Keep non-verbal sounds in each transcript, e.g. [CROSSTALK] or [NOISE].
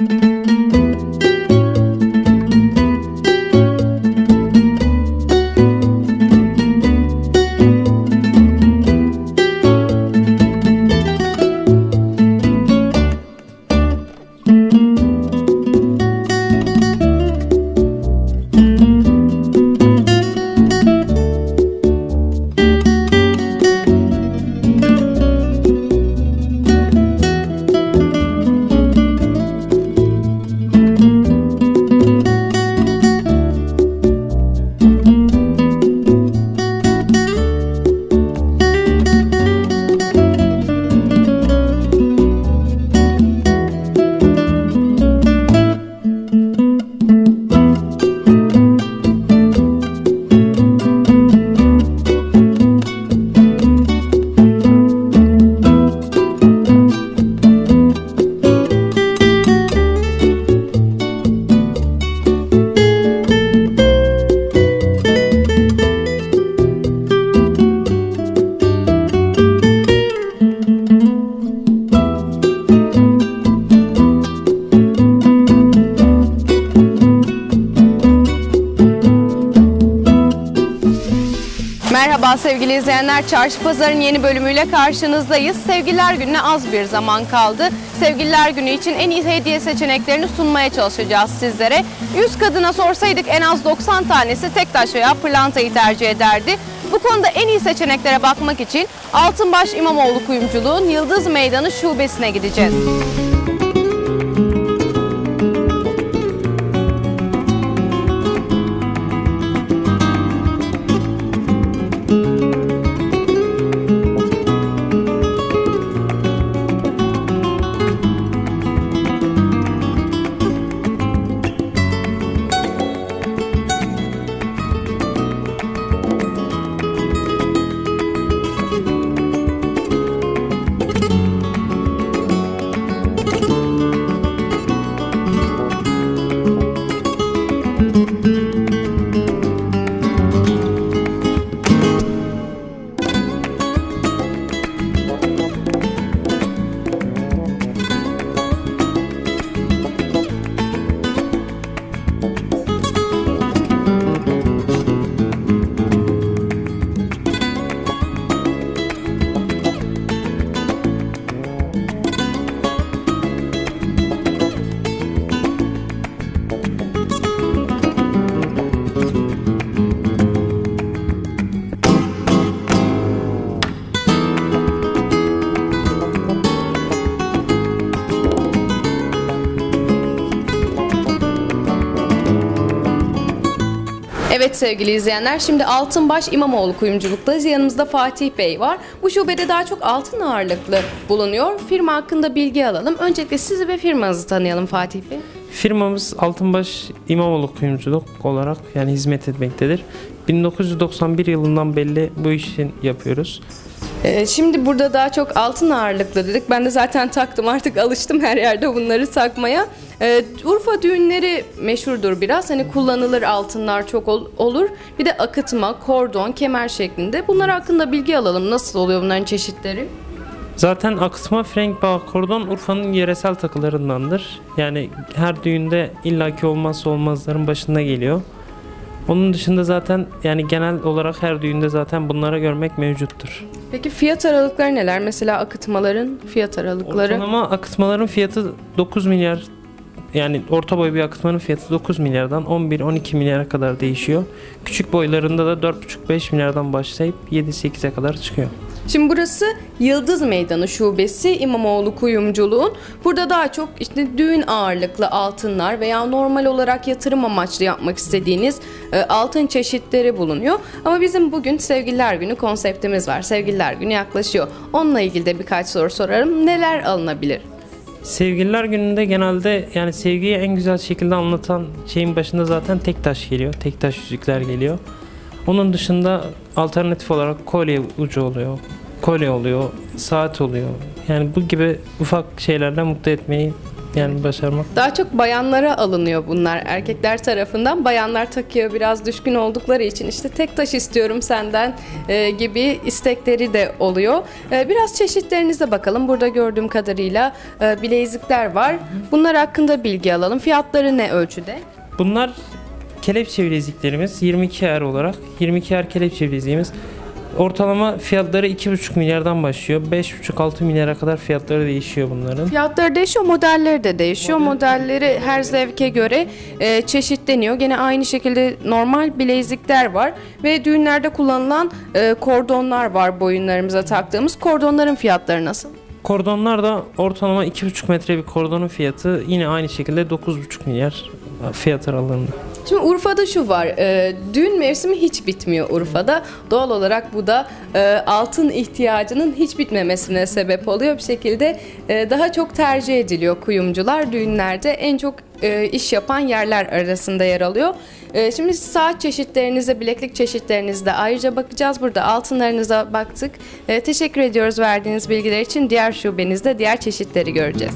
Merhaba sevgili izleyenler. Çarşı Pazar'ın yeni bölümüyle karşınızdayız. Sevgililer Günü'ne az bir zaman kaldı. Sevgililer Günü için en iyi hediye seçeneklerini sunmaya çalışacağız sizlere. 100 kadına sorsaydık en az 90 tanesi tek taş veya pırlantayı tercih ederdi. Bu konuda en iyi seçeneklere bakmak için Altınbaş İmamoğlu Kuyumculuğun Yıldız Meydanı şubesine gideceğiz. Evet sevgili izleyenler şimdi Altınbaş İmamoğlu kuyumculuktayız. Yanımızda Fatih Bey var. Bu şubede daha çok altın ağırlıklı bulunuyor. Firma hakkında bilgi alalım. Öncelikle sizi ve firmanızı tanıyalım Fatih Bey. Firmamız Altınbaş İmamoğlu Kuyumculuk olarak yani hizmet etmektedir. 1991 yılından belli bu işi yapıyoruz. Ee, şimdi burada daha çok altın ağırlıklı dedik. Ben de zaten taktım artık alıştım her yerde bunları takmaya. Ee, Urfa düğünleri meşhurdur biraz. Hani kullanılır altınlar çok ol- olur. Bir de akıtma, kordon, kemer şeklinde. Bunlar hakkında bilgi alalım. Nasıl oluyor bunların çeşitleri? Zaten akıtma frenk bağ kordon Urfa'nın yöresel takılarındandır. Yani her düğünde illaki olmazsa olmazların başında geliyor. Onun dışında zaten yani genel olarak her düğünde zaten bunlara görmek mevcuttur. Peki fiyat aralıkları neler? Mesela akıtmaların fiyat aralıkları. Ortalama akıtmaların fiyatı 9 milyar yani orta boy bir akıtmanın fiyatı 9 milyardan 11-12 milyara kadar değişiyor. Küçük boylarında da 4,5-5 milyardan başlayıp 7-8'e kadar çıkıyor. Şimdi burası Yıldız Meydanı Şubesi İmamoğlu Kuyumculuğun. Burada daha çok işte düğün ağırlıklı altınlar veya normal olarak yatırım amaçlı yapmak istediğiniz e, altın çeşitleri bulunuyor. Ama bizim bugün Sevgililer Günü konseptimiz var. Sevgililer Günü yaklaşıyor. Onunla ilgili de birkaç soru sorarım. Neler alınabilir? Sevgililer gününde genelde yani sevgiyi en güzel şekilde anlatan şeyin başında zaten tek taş geliyor. Tek taş yüzükler geliyor. Onun dışında alternatif olarak kolye ucu oluyor. Kolye oluyor, saat oluyor. Yani bu gibi ufak şeylerle mutlu etmeyi yani başarmak. Daha çok bayanlara alınıyor bunlar erkekler tarafından. Bayanlar takıyor biraz düşkün oldukları için işte tek taş istiyorum senden e, gibi istekleri de oluyor. E, biraz çeşitlerinize bakalım. Burada gördüğüm kadarıyla e, bilezikler var. Bunlar hakkında bilgi alalım. Fiyatları ne ölçüde? Bunlar kelepçe bileziklerimiz 22 er olarak 22 er kelepçe bileziğimiz. Ortalama fiyatları 2,5 milyardan başlıyor. 5,5-6 milyara kadar fiyatları değişiyor bunların. Fiyatları değişiyor, modelleri de değişiyor. Modelleri her zevke göre e, çeşitleniyor. Gene aynı şekilde normal bilezikler var ve düğünlerde kullanılan e, kordonlar var boyunlarımıza taktığımız. Kordonların fiyatları nasıl? Kordonlar da ortalama 2,5 metre bir kordonun fiyatı yine aynı şekilde 9,5 milyar fiyat aralığında. Şimdi Urfa'da şu var, e, düğün mevsimi hiç bitmiyor Urfa'da. Doğal olarak bu da e, altın ihtiyacının hiç bitmemesine sebep oluyor. Bir şekilde e, daha çok tercih ediliyor kuyumcular düğünlerde. En çok e, iş yapan yerler arasında yer alıyor. E, şimdi saat çeşitlerinize, bileklik çeşitlerinizde ayrıca bakacağız. Burada altınlarınıza baktık. E, teşekkür ediyoruz verdiğiniz bilgiler için. Diğer şubenizde diğer çeşitleri göreceğiz.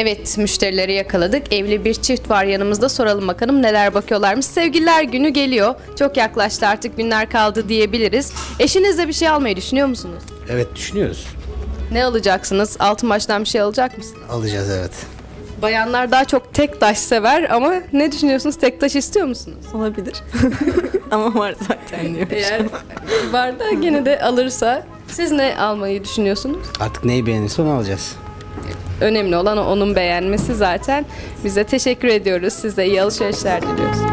Evet müşterileri yakaladık. Evli bir çift var yanımızda. Soralım bakalım neler bakıyorlarmış. Sevgililer günü geliyor. Çok yaklaştı artık günler kaldı diyebiliriz. Eşinizle bir şey almayı düşünüyor musunuz? Evet düşünüyoruz. Ne alacaksınız? Altın baştan bir şey alacak mısınız? Alacağız evet. Bayanlar daha çok tek taş sever ama ne düşünüyorsunuz? Tek taş istiyor musunuz? Olabilir. [LAUGHS] Ama var zaten diyor. Eğer var da gene de alırsa siz ne almayı düşünüyorsunuz? Artık neyi beğenirse onu alacağız. Önemli olan onun beğenmesi zaten. Bize teşekkür ediyoruz. Size iyi alışverişler diliyoruz.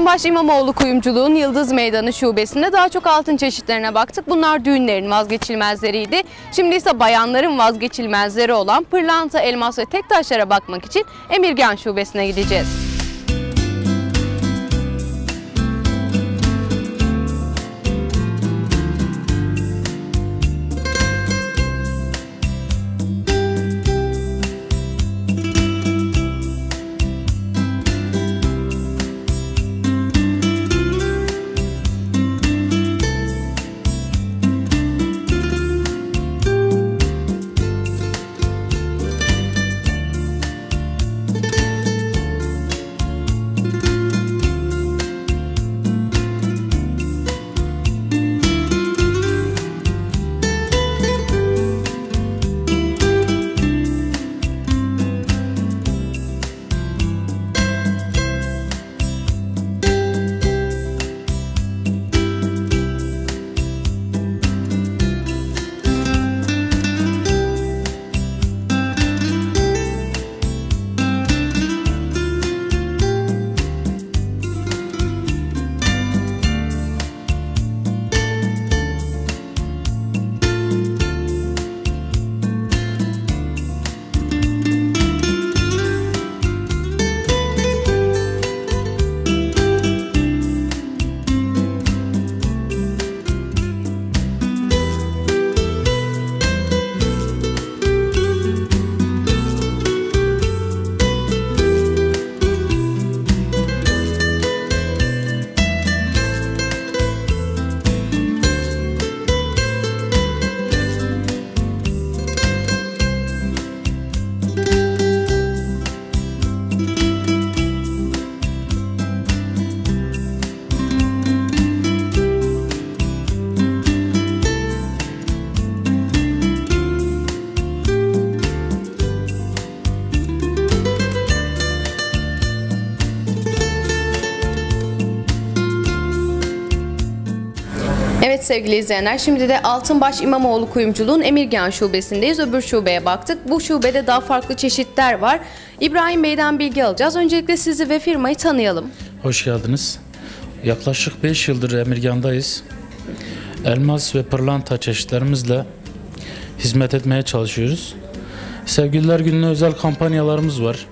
Altınbaş İmamoğlu Kuyumculuğun Yıldız Meydanı Şubesi'nde daha çok altın çeşitlerine baktık. Bunlar düğünlerin vazgeçilmezleriydi. Şimdi ise bayanların vazgeçilmezleri olan pırlanta, elmas ve tek taşlara bakmak için Emirgan Şubesi'ne gideceğiz. Sevgili izleyenler şimdi de Altınbaş İmamoğlu Kuyumculuğun Emirgan Şubesindeyiz. Öbür şubeye baktık. Bu şubede daha farklı çeşitler var. İbrahim Bey'den bilgi alacağız. Öncelikle sizi ve firmayı tanıyalım. Hoş geldiniz. Yaklaşık 5 yıldır Emirgan'dayız. Elmas ve pırlanta çeşitlerimizle hizmet etmeye çalışıyoruz. Sevgililer Günü'ne özel kampanyalarımız var.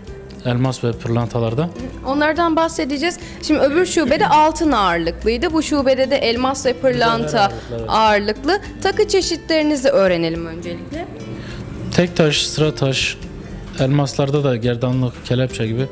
Elmas ve pırlantalarda. Onlardan bahsedeceğiz. Şimdi öbür şubede altın ağırlıklıydı. Bu şubede de elmas ve pırlanta ağırlıklı, evet. ağırlıklı. Takı çeşitlerinizi öğrenelim öncelikle. Tek taş, sıra taş, elmaslarda da gerdanlık, kelepçe gibi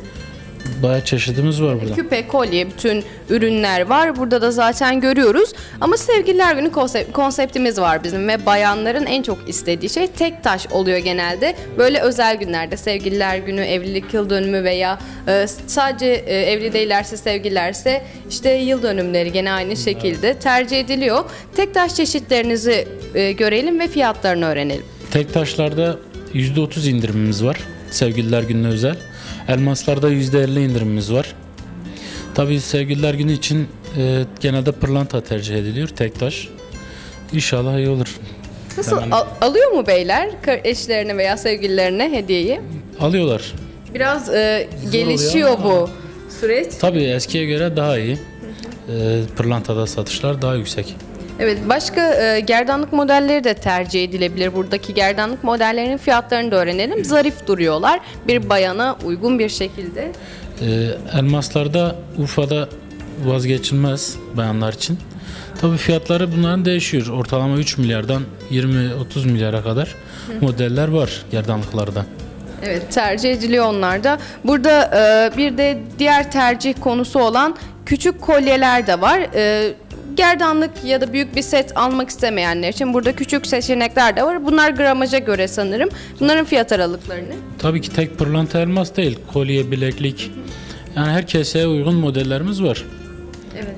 bayağı çeşidimiz var burada. Küpe, kolye, bütün ürünler var. Burada da zaten görüyoruz. Ama Sevgililer Günü konsept, konseptimiz var bizim ve bayanların en çok istediği şey tek taş oluyor genelde. Böyle özel günlerde Sevgililer Günü, evlilik yıl dönümü veya e, sadece e, evli değillerse sevgililerse işte yıl dönümleri gene aynı şekilde tercih ediliyor. Tek taş çeşitlerinizi e, görelim ve fiyatlarını öğrenelim. Tek taşlarda %30 indirimimiz var. Sevgililer Günü'ne özel. Elmaslarda %50 indirimimiz var. Tabii Sevgililer Günü için e, genelde pırlanta tercih ediliyor. Tek taş. İnşallah iyi olur. Nasıl Hemen- al- alıyor mu beyler eşlerine veya sevgililerine hediyeyi? Alıyorlar. Biraz e, Zor gelişiyor bu süreç. Tabii eskiye göre daha iyi. E, pırlantada satışlar daha yüksek. Evet, başka e, gerdanlık modelleri de tercih edilebilir. Buradaki gerdanlık modellerinin fiyatlarını da öğrenelim. Zarif duruyorlar. Bir bayana uygun bir şekilde. E, elmaslarda Urfa'da vazgeçilmez bayanlar için. Tabii fiyatları bunların değişiyor. Ortalama 3 milyardan 20-30 milyara kadar modeller var gerdanlıklarda. Evet, tercih ediliyor onlar da. Burada e, bir de diğer tercih konusu olan küçük kolyeler de var. E, gerdanlık ya da büyük bir set almak istemeyenler için burada küçük seçenekler de var. Bunlar gramaja göre sanırım. Bunların fiyat aralıklarını. Tabii ki tek pırlanta elmas değil. Kolye, bileklik. Yani herkese uygun modellerimiz var. Evet.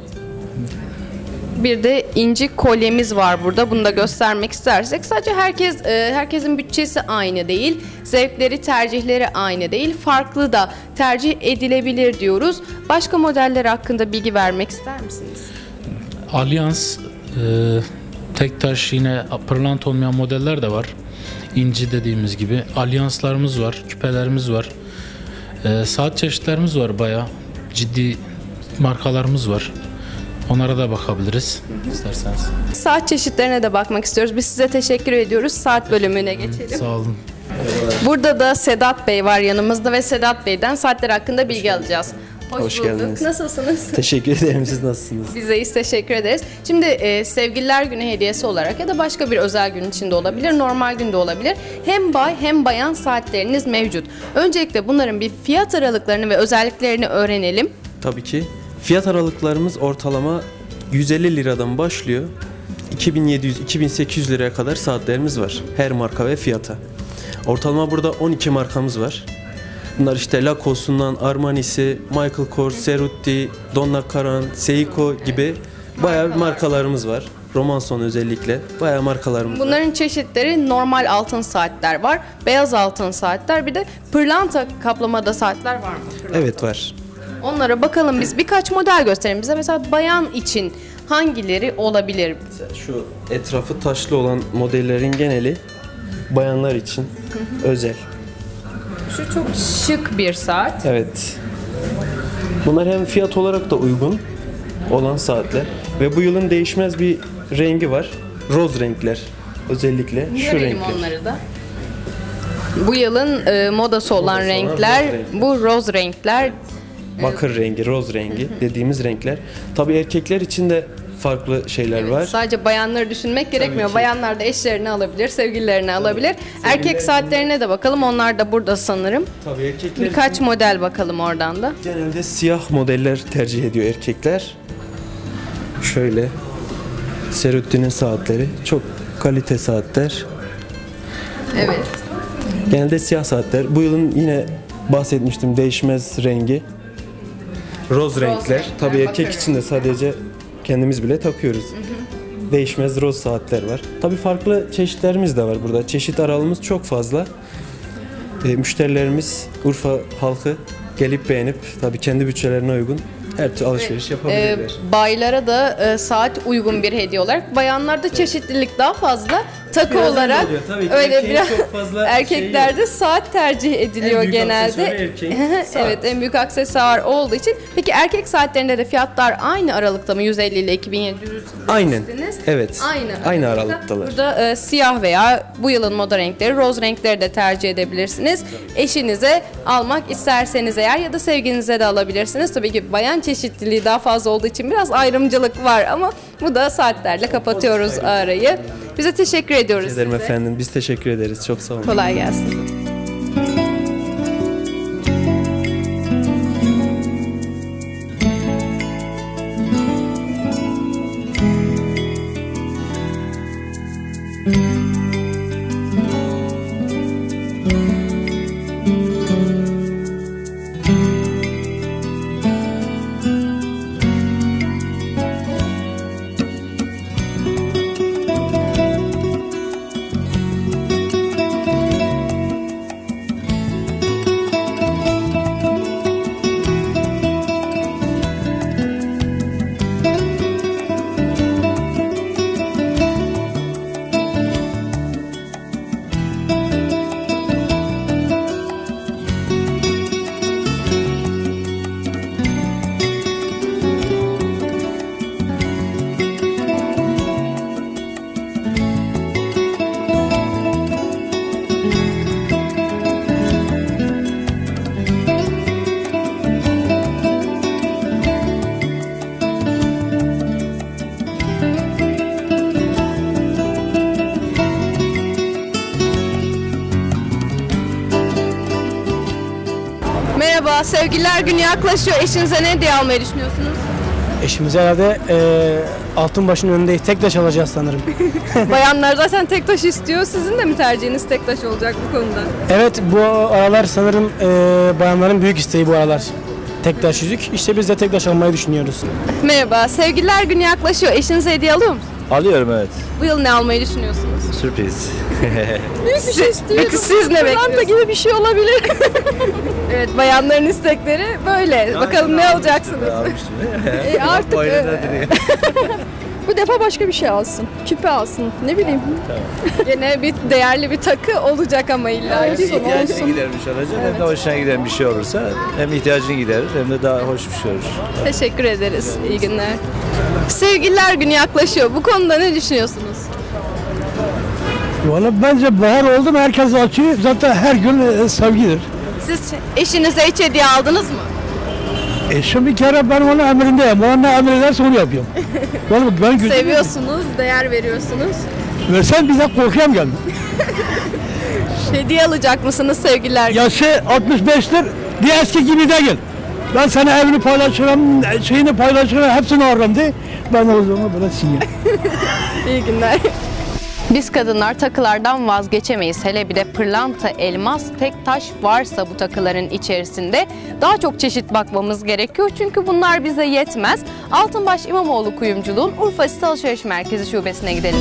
Bir de inci kolyemiz var burada. Bunu da göstermek istersek sadece herkes e, herkesin bütçesi aynı değil. Zevkleri, tercihleri aynı değil. Farklı da tercih edilebilir diyoruz. Başka modeller hakkında bilgi vermek ister misiniz? Alyans, e, tek taş yine pırlanta olmayan modeller de var. İnci dediğimiz gibi. Alyanslarımız var, küpelerimiz var. E, saat çeşitlerimiz var bayağı. Ciddi markalarımız var. Onlara da bakabiliriz isterseniz. Saat çeşitlerine de bakmak istiyoruz. Biz size teşekkür ediyoruz. Saat bölümüne geçelim. Sağ olun. Burada da Sedat Bey var yanımızda ve Sedat Bey'den saatler hakkında bilgi alacağız. Hoş, Hoş bulduk. geldiniz. Nasılsınız? [LAUGHS] Teşekkür ederim. Siz nasılsınız? Bizeyiz teşekkür ederiz. Şimdi e, sevgililer günü hediyesi olarak ya da başka bir özel gün içinde olabilir, normal günde olabilir. Hem bay hem bayan saatleriniz mevcut. Öncelikle bunların bir fiyat aralıklarını ve özelliklerini öğrenelim. Tabii ki. Fiyat aralıklarımız ortalama 150 liradan başlıyor. 2700-2800 liraya kadar saatlerimiz var. Her marka ve fiyata. Ortalama burada 12 markamız var. Bunlar işte Lacoste'undan Armani'si, Michael Kors, Cerruti, Donna Karan, Seiko gibi bayağı markalarımız var. Romanson özellikle bayağı markalarımız var. Bunların çeşitleri normal altın saatler var, beyaz altın saatler, bir de pırlanta kaplamada saatler var mı? Pırlanta. Evet var. Onlara bakalım biz birkaç model gösterelim bize. Mesela bayan için hangileri olabilir? Şu etrafı taşlı olan modellerin geneli bayanlar için özel. Şu çok şık bir saat. Evet. Bunlar hem fiyat olarak da uygun olan saatler ve bu yılın değişmez bir rengi var. Roz renkler özellikle şu Görelim renkler. onları da. Bu yılın e, modası olan olan renkler, roz renkler. bu roz renkler. Bakır rengi, roz rengi dediğimiz renkler. Tabii erkekler için de farklı şeyler var. Sadece bayanları düşünmek gerekmiyor. Bayanlar da eşlerini alabilir, sevgililerini alabilir. Erkek saatlerine de bakalım. Onlar da burada sanırım. Tabii erkekler Birkaç için model bakalım oradan da. genelde siyah modeller tercih ediyor erkekler. Şöyle Serutti'nin saatleri çok kalite saatler. Evet. Genelde siyah saatler. Bu yılın yine bahsetmiştim değişmez rengi. Roz renkler. renkler, Tabii erkek için de sadece kendimiz bile takıyoruz. Değişmez roz saatler var. Tabii farklı çeşitlerimiz de var burada. Çeşit aralığımız çok fazla. E, müşterilerimiz Urfa halkı gelip beğenip tabii kendi bütçelerine uygun Her türlü alışveriş yapabilirler. baylara da e, saat uygun bir hediye olarak. Bayanlarda çeşitlilik daha fazla. Takı Biraz öyle olarak oluyor. Tabii öyle biraz çok fazla [LAUGHS] erkeklerde saat tercih ediliyor En büyük genelde. [LAUGHS] saat. evet en büyük aksesuar olduğu için. Peki erkek saatlerinde de fiyatlar aynı aralıkta mı 150 ile 2700 Aynen. Evet. Aynı. Aynı aralıkta. aralıktalar. Burada e, siyah veya bu yılın moda renkleri, roz renkleri de tercih edebilirsiniz. Eşinize almak isterseniz eğer ya da sevginize de alabilirsiniz. Tabii ki bayan çeşitliliği daha fazla olduğu için biraz ayrımcılık var ama bu da saatlerle kapatıyoruz arayı. Bize teşekkür ediyoruz Ederim size. efendim. Biz teşekkür ederiz. Çok sağ olun. Kolay gelsin. Sevgililer günü yaklaşıyor. Eşinize ne hediye almayı düşünüyorsunuz? Eşimize herhalde eee altın başın önündeyiz. Tek taş alacağız sanırım. [LAUGHS] Bayanlar zaten tek taş istiyor. Sizin de mi tercihiniz tek taş olacak bu konuda? evet bu aralar sanırım eee, bayanların büyük isteği bu aralar. Tek taş yüzük. İşte biz de tek taş almayı düşünüyoruz. Merhaba, sevgililer günü yaklaşıyor. Eşinize hediye alıyor musunuz? Alıyorum evet. Bu yıl ne almayı düşünüyorsunuz? Sürpriz. [LAUGHS] Büyük bir şey istiyoruz. Peki siz ne bekliyorsunuz? gibi bir şey olabilir. [LAUGHS] evet, bayanların istekleri böyle. Bakalım ne alacaksınız? [LAUGHS] E artık e, bu defa başka bir şey alsın. Küpe alsın. Ne bileyim. Gene bir değerli bir takı olacak ama illa. Hem ki. ihtiyacını gidermiş olacak hem de hoşuna giden bir şey olursa hem ihtiyacını giderir hem de daha hoş bir şey olur. Teşekkür ederiz. İyi günler. Sevgililer günü yaklaşıyor. Bu konuda ne düşünüyorsunuz? Valla bence bahar oldu mu herkes açıyor. Zaten her gün e, sevgidir. Siz eşinize hiç hediye aldınız mı? Eşim bir kere ben onun emrindeyim. Bana ne emrederse onu yapıyorum. [LAUGHS] Vallahi ben gözüm Seviyorsunuz, değer veriyorsunuz. Versen bize korkuyorum geldi. [LAUGHS] Hediye alacak mısınız sevgililer? Yaşı 65'tir. Bir eski gibi değil. Ben sana evini paylaşırım, şeyini paylaşırım, hepsini alırım diye. Ben o zaman böyle sinyal. [LAUGHS] İyi günler. Biz kadınlar takılardan vazgeçemeyiz. Hele bir de pırlanta, elmas, tek taş varsa bu takıların içerisinde daha çok çeşit bakmamız gerekiyor. Çünkü bunlar bize yetmez. Altınbaş İmamoğlu Kuyumculuğun Urfa Site Alışveriş Merkezi şubesine gidelim.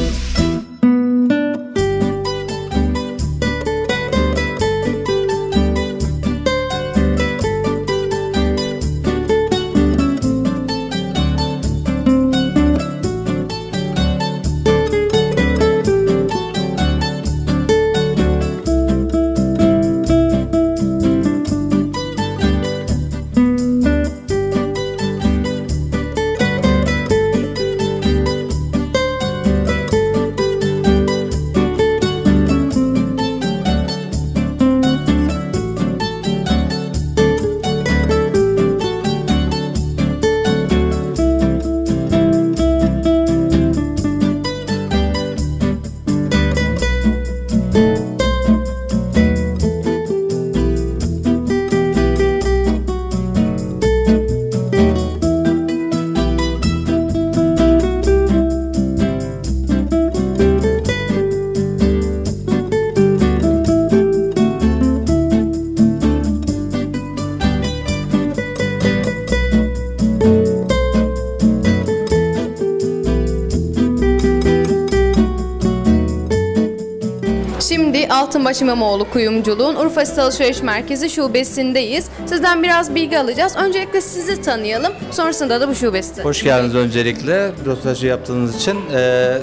Altınbaş İmamoğlu Kuyumculuğun Urfa Site Alışveriş Merkezi şubesindeyiz. Sizden biraz bilgi alacağız. Öncelikle sizi tanıyalım. Sonrasında da bu şubesi. Hoş geldiniz öncelikle röportajı yaptığınız için. Ee,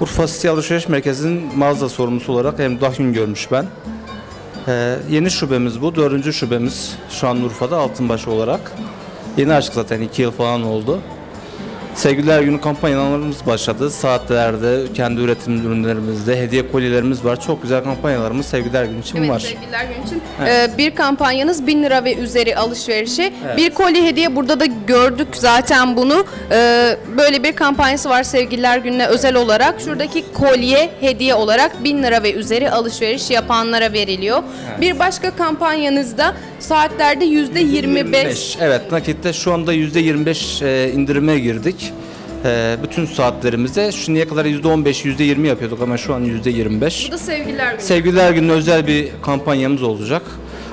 Urfa City Alışveriş Merkezi'nin mağaza sorumlusu olarak Emrah gün görmüş ben. Ee, yeni şubemiz bu, dördüncü şubemiz şu an Urfa'da Altınbaş olarak. Yeni açtık zaten iki yıl falan oldu. Sevgililer Günü kampanyalarımız başladı. Saatlerde, kendi üretim ürünlerimizde, hediye kolyelerimiz var. Çok güzel kampanyalarımız Sevgililer Günü için Evet var. sevgililer günü için Evet. e, bir kampanyanız 1000 lira ve üzeri alışverişe bir kolye hediye burada da gördük zaten bunu E, böyle bir kampanyası var sevgililer gününe özel olarak şuradaki kolye hediye olarak 1000 lira ve üzeri alışveriş yapanlara veriliyor. Bir başka kampanyanızda saatlerde %25 Evet nakitte şu anda %25 e, indirime girdik. E, bütün saatlerimizde şimdiye kadar %15, %20 yapıyorduk ama şu an %25. bu da sevgililer günü. Sevgililer Günü'ne özel bir kampanyamız olacak.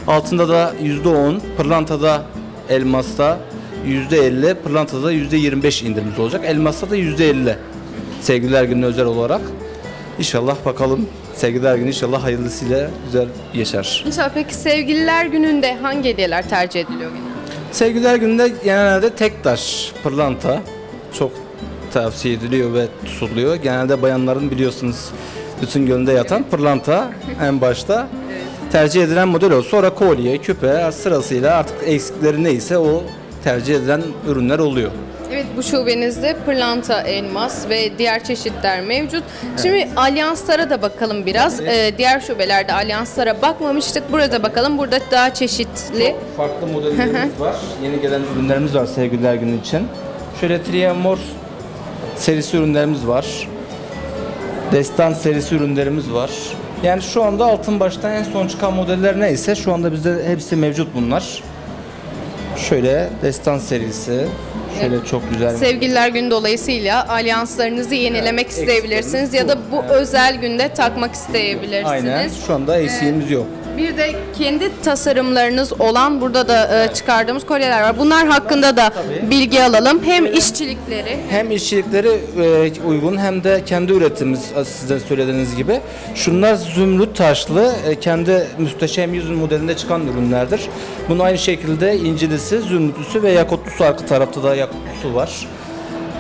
Altında da %10, pırlantada, elmasta %50, pırlantada %25 indirimimiz olacak. Elmasta da %50 Sevgililer Günü'ne özel olarak. İnşallah bakalım Sevgililer Günü inşallah hayırlısıyla güzel geçer. İnşallah peki sevgililer gününde hangi hediyeler tercih ediliyor? Sevgililer Günü'nde genelde tek taş, pırlanta çok tavsiye ediliyor ve tutuluyor. Genelde bayanların biliyorsunuz bütün gönlünde yatan pırlanta en başta tercih edilen model o. Sonra kolye, küpe sırasıyla artık eksikleri neyse o tercih edilen ürünler oluyor. Evet bu şubenizde pırlanta, elmas ve diğer çeşitler mevcut. Şimdi alyanslara da bakalım biraz. Ee, diğer şubelerde alyanslara bakmamıştık. Burada bakalım. Burada daha çeşitli. Farklı modellerimiz var. Yeni gelen ürünlerimiz var Sevgililer Günü için. Şöyle Triamor serisi ürünlerimiz var. Destan serisi ürünlerimiz var. Yani şu anda altın baştan en son çıkan modeller neyse şu anda bizde hepsi mevcut bunlar. Şöyle Destan serisi. Şöyle çok güzel. Sevgililer günü dolayısıyla alyanslarınızı yenilemek isteyebilirsiniz ya da bu özel günde takmak isteyebilirsiniz. Aynen. Şu anda eksiğimiz yok. Bir de kendi tasarımlarınız olan burada da e, çıkardığımız kolyeler var. Bunlar hakkında da bilgi alalım. Hem işçilikleri Hem işçilikleri e, uygun hem de kendi üretimimiz sizden söylediğiniz gibi. Şunlar zümrüt taşlı e, kendi müsteşem yüz modelinde çıkan ürünlerdir. Bunun aynı şekilde incilisi, zümrütlüsü ve yakutlusu arka tarafta da yakutlusu var.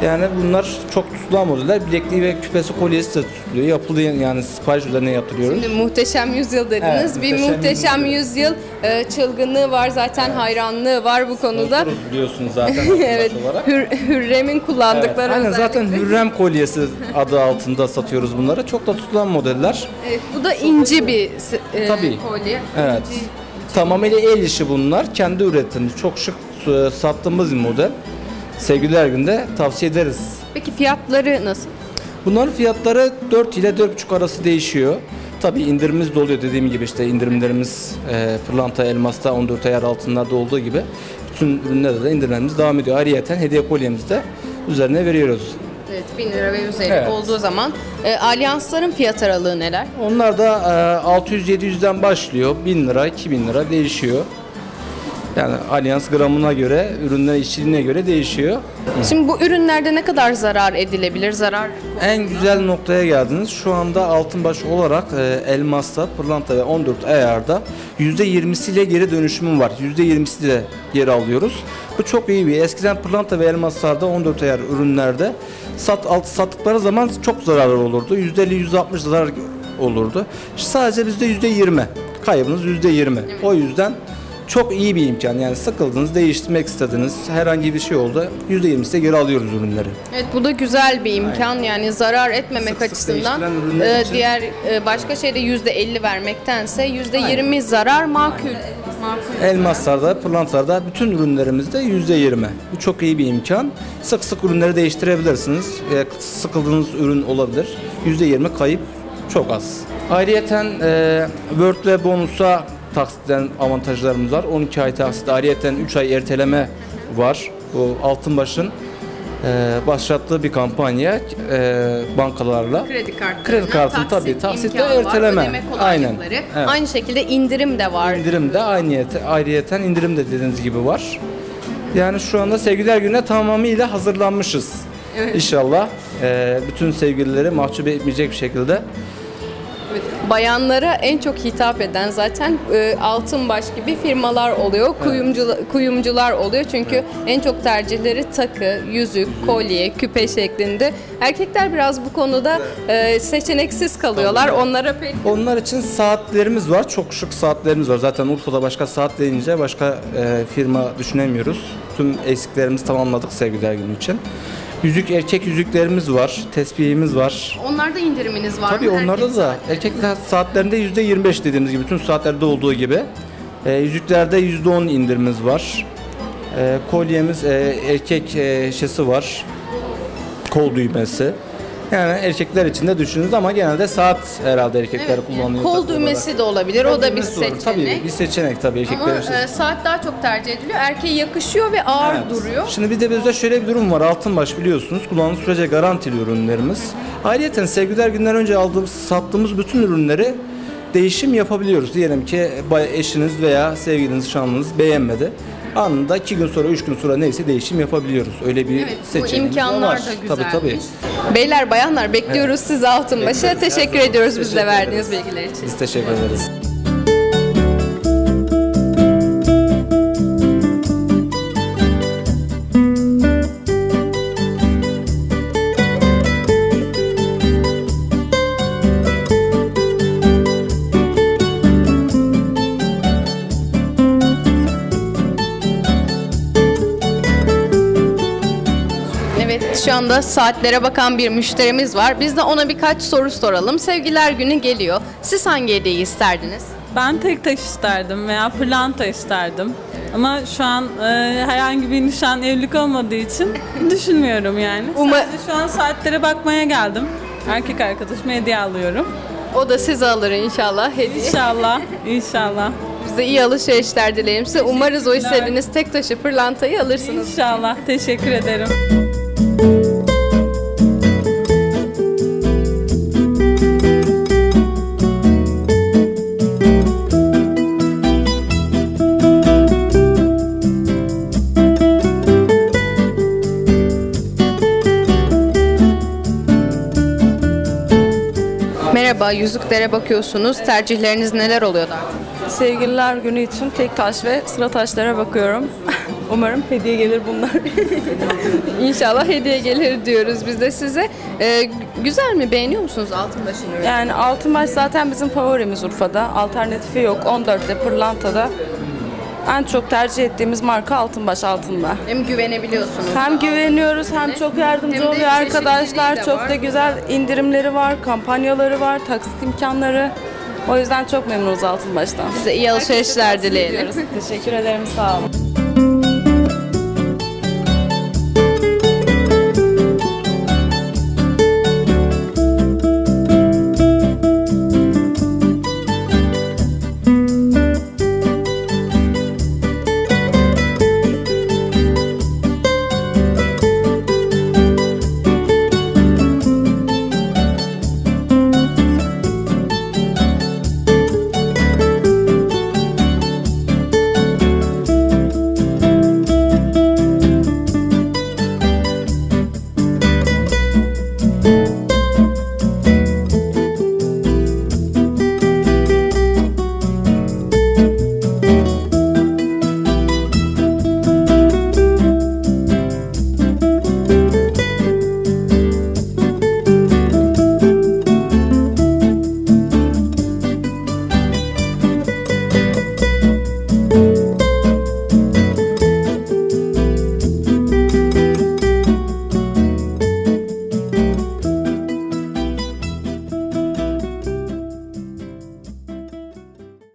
Yani bunlar çok tutulan modeller. Bilekliği ve küpesi kolyesi de tutuluyor. Yapılıyor yani sipariş üzerine yaptırıyoruz. Şimdi muhteşem yüzyıl dediniz. Evet, bir muhteşem muhteşem yüzyıl e, çılgınlığı var zaten hayranlığı var bu konuda. Sponsoruz biliyorsunuz zaten [LAUGHS] evet. olarak. Hür, Hürrem'in Evet, kullandıkları aynen özellikle. zaten Hürrem kolyesi adı altında satıyoruz bunları. Çok da tutulan modeller. Evet, bu da inci bir s- e, Tabii. kolye. Evet. Tamamıyla el işi bunlar. Kendi üretimimiz. Çok şık e, sattığımız bir model. Sevgililer günde tavsiye ederiz. Peki fiyatları nasıl? Bunların fiyatları 4 ile 4,5 arası değişiyor. Tabii indirimimiz de oluyor dediğim gibi işte indirimlerimiz e, pırlanta, elmasta 14 ayar altınlarda olduğu gibi bütün ürünlerde de indirimlerimiz devam ediyor. Ayrıyeten hediye kolyemizi de üzerine veriyoruz. Evet 1000 lira ve üzeri Evet. olduğu zaman e, alyansların fiyat aralığı neler? Onlar da e, 600-700'den başlıyor. 1000 lira, 2000 lira değişiyor. Yani alyans gramına göre, ürünler işçiliğine göre değişiyor. Şimdi bu ürünlerde ne kadar zarar edilebilir? Zarar En güzel noktaya geldiniz. Şu anda altınbaş olarak e, elmasta, pırlanta ve 14 ayarda %20'siyle geri dönüşümüm var. %20'siyle geri alıyoruz. Bu çok iyi bir. Eskiden pırlanta ve elmaslarda 14 ayar ürünlerde sat alt sattıkları zaman çok zararlı olurdu. %50-%60 zarar olurdu. Sadece bizde %20. Kaybınız %20. O yüzden çok iyi bir imkan. Yani sıkıldınız, değiştirmek istediniz, herhangi bir şey oldu. %20'sine geri alıyoruz ürünleri. Evet bu da güzel bir imkan yani zarar etmemek Sık sık açısından ürünler e, diğer e, başka şeyde yüzde 50 vermektense yüzde 20 zarar makul. Makul. Elmaslarda, pırlantalarda bütün ürünlerimizde %20. Bu çok iyi bir imkan. Sık sık ürünleri değiştirebilirsiniz. E, Sıkıldığınız ürün olabilir. %20 kayıp çok az. Ayrıyeten e, Word ve bonusa taksitten avantajlarımız var. 12 ay taksit, ayrıyeten 3 ay erteleme var. Bu Altınbaş'ın e, başlattığı bir kampanya e, bankalarla. Kredi kartı. Kredi kartını tabii, taksitte erteleme. Ödeme Aynen, evet. Aynı şekilde indirim de var. İndirim de aynıyete, ayrıyeten indirim de dediğiniz gibi var. Yani şu anda sevgililer gününe tamamıyla hazırlanmışız. İnşallah e, bütün sevgilileri mahcup etmeyecek bir şekilde Bayanlara en çok hitap eden zaten e, Altınbaş gibi firmalar oluyor. Kuyumcular, kuyumcular oluyor. Çünkü en çok tercihleri takı, yüzük, kolye, küpe şeklinde. Erkekler biraz bu konuda e, seçeneksiz kalıyorlar. Onlara pek Onlar için saatlerimiz var. Çok şık saatlerimiz var. Zaten Urfa'da başka saat deyince başka e, firma düşünemiyoruz. Tüm eksiklerimizi tamamladık sevgiler günü için. Yüzük erkek yüzüklerimiz var. Tespihimiz var. onlarda indiriminiz var Tabii mı? onlarda Erkek da erkek saatlerinde %25 dediğimiz gibi tüm saatlerde olduğu gibi. E, yüzüklerde %10 indirimimiz var. E, kolyemiz e, erkek e, şişesi var. Kol düğmesi. Yani erkekler için de düşünürüz ama genelde saat herhalde erkekler Evet, yani kullanıyor. kol takı olarak. düğmesi de olabilir. O da bir Düğmesi olur. seçenek. Tabii bir seçenek tabii Ama erkekler için. e, saat daha çok tercih ediliyor. Erkeğe yakışıyor ve ağır Evet. duruyor. Şimdi bir de bizde şöyle bir durum var. Altınbaş biliyorsunuz kullandığı sürece garantili ürünlerimiz. Ayrıca sevgiler günden önce aldığımız, sattığımız bütün ürünleri değişim yapabiliyoruz. Diyelim ki eşiniz veya sevgiliniz, şanlınız beğenmedi. Anında iki gün sonra, üç gün sonra neyse değişim yapabiliyoruz. Öyle bir Evet, seçeneğimiz imkanlar var. da güzelmiş. Tabii tabii. Beyler, bayanlar bekliyoruz sizi Altınbaş'a. Teşekkür ediyoruz bizle verdiğiniz bilgiler için. Biz teşekkür ederiz. Anda saatlere bakan bir müşterimiz var. Biz de ona birkaç soru soralım. Sevgiler günü geliyor. Siz hangi hediyeyi isterdiniz? Ben tek taş isterdim veya pırlanta isterdim. Ama şu an e, herhangi bir nişan evlilik olmadığı için [LAUGHS] düşünmüyorum yani. Uma- Sadece şu an saatlere bakmaya geldim. Erkek arkadaşıma hediye alıyorum. O da size alır inşallah hediye. İnşallah, [LAUGHS] inşallah. Biz de iyi alışverişler dileyelim size. Umarız o istediğiniz tek taşı pırlantayı alırsınız. İnşallah. Teşekkür ederim. Merhaba, yüzüklere bakıyorsunuz. Tercihleriniz neler oluyor da? Sevgililer günü için tek taş ve sıra taşlara bakıyorum. [LAUGHS] Umarım hediye gelir bunlar. [LAUGHS] İnşallah hediye gelir diyoruz biz de size. Ee, güzel mi? Beğeniyor musunuz Altınbaş'ın ürünü? yani Altınbaş zaten bizim favorimiz Urfa'da. Alternatifi yok. 14'te Pırlanta'da. En çok tercih ettiğimiz marka Altınbaş altında. Hem güvenebiliyorsunuz. Hem güveniyoruz hem çok Hem yardımcı de oluyor arkadaşlar. de Çok var. da güzel indirimleri var, kampanyaları var, taksit imkanları. O yüzden çok memnunuz Altınbaş'tan. Size iyi alışverişler dileyelim. Teşekkür ederim, sağ olun.